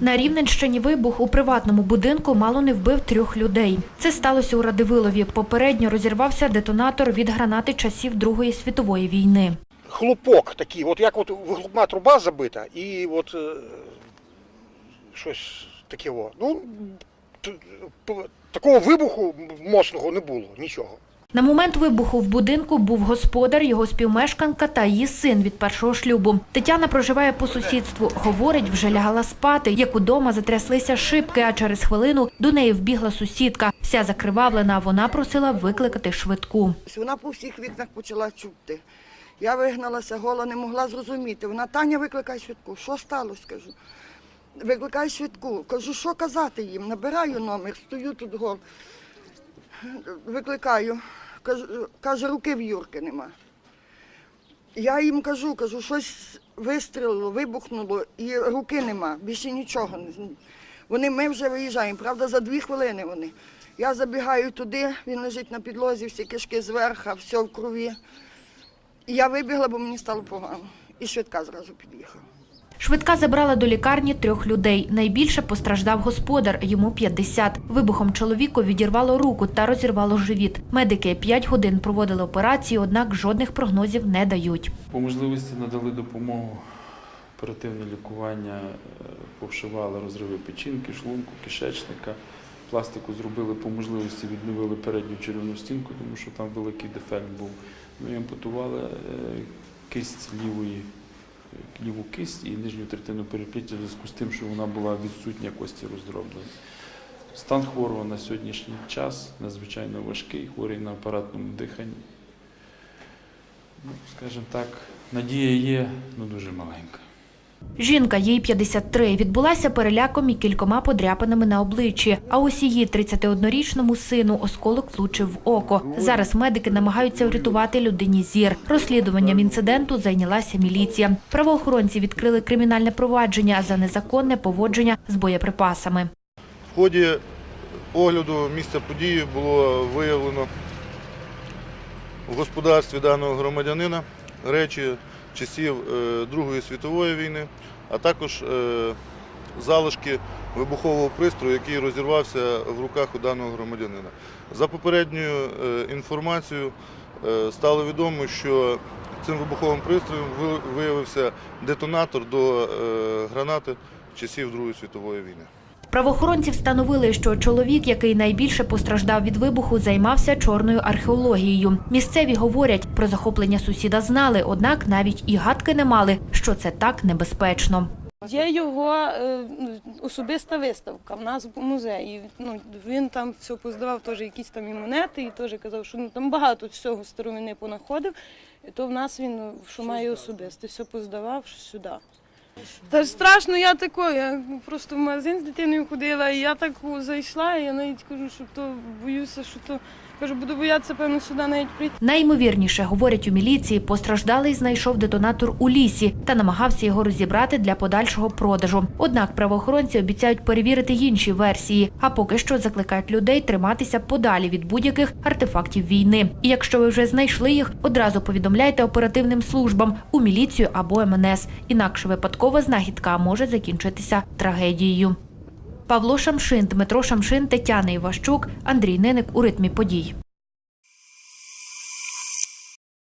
На Рівненщині вибух у приватному будинку мало не вбив трьох людей. Це сталося у Радивилові. Попередньо розірвався детонатор від гранати часів Другої світової війни. хлопок такий, от як от вихлопна труба забита, і от е, щось таке. Ну, такого вибуху моцного не було, нічого. На момент вибуху в будинку був господар, його співмешканка та її син від першого шлюбу. Тетяна проживає по сусідству. Говорить, вже лягала спати, як удома затряслися шибки, а через хвилину до неї вбігла сусідка. Вся закривавлена, вона просила викликати швидку. Вона по всіх вікнах почала чути. Я вигналася, гола не могла зрозуміти. Вона Таня, викликай швидку. Що сталося? кажу. Викликай швидку. Кажу, що казати їм? Набираю номер, стою тут гол. Викликаю. Каже, руки в Юрки нема. Я їм кажу, кажу, щось вистрілило, вибухнуло і руки нема, більше нічого. Вони, ми вже виїжджаємо, правда, за дві хвилини вони. Я забігаю туди, він лежить на підлозі, всі кишки зверху, все в крові. І я вибігла, бо мені стало погано. І швидка зразу під'їхала. Швидка забрала до лікарні трьох людей. Найбільше постраждав господар, йому 50. Вибухом чоловіку відірвало руку та розірвало живіт. Медики 5 годин проводили операцію, однак жодних прогнозів не дають. По можливості надали допомогу, оперативне лікування, е, повшивали розриви печінки, шлунку, кишечника. Пластику зробили по можливості, відновили передню черевну стінку, тому що там великий дефект був. І ампутували е, кисть лівої, ліву кисть і нижню третину перепліття в зв'язку з тим, що вона була відсутня кості роздроблені. Стан хворого на сьогоднішній час надзвичайно важкий, хворий на апаратному диханні. Ну, скажімо так, надія є, але дуже маленька. Жінка, їй 53, відбулася переляком і кількома подряпинами на обличчі. А ось її 31-річному сину осколок влучив в око. Зараз медики намагаються врятувати людині зір. Розслідуванням інциденту зайнялася міліція. Правоохоронці відкрили кримінальне провадження за незаконне поводження з боєприпасами. В ході огляду місця події було виявлено в господарстві даного громадянина речі часів е, Другої світової війни, а також е, залишки вибухового пристрою, який розірвався в руках у даного громадянина. За попередньою е, інформацією стало відомо, що цим вибуховим пристроєм виявився детонатор до гранати часів Другої світової війни. Правоохоронці встановили, що чоловік, який найбільше постраждав від вибуху, займався чорною археологією. Місцеві говорять, про захоплення сусіда знали, однак навіть і гадки не мали, що це так небезпечно. Є його е, ну, особиста виставка в нас в музеї. Ну, він там все поздавав теж якісь там і монети, і теж казав, що ну, там багато всього старовини понаходив. І то в нас він що має особисте, все поздавав сюди. Та ж страшно, я тако, я просто в магазин з дитиною ходила, і я так зайшла, і я навіть кажу, що то боюся, що то кажу, буду боятися, певно, сюди навіть прийти. Найімовірніше, говорять у міліції, постраждалий знайшов детонатор у лісі та намагався його розібрати для подальшого продажу. Однак правоохоронці обіцяють перевірити інші версії, а поки що закликають людей триматися подалі від будь-яких артефактів війни. І якщо ви вже знайшли їх, одразу повідомляйте оперативним службам у міліцію або МНС. Інакше випадкова знахідка може закінчитися трагедією. Павло Шамшин, Дмитро Шамшин, Тетяна Іващук, Андрій Ниник у ритмі подій.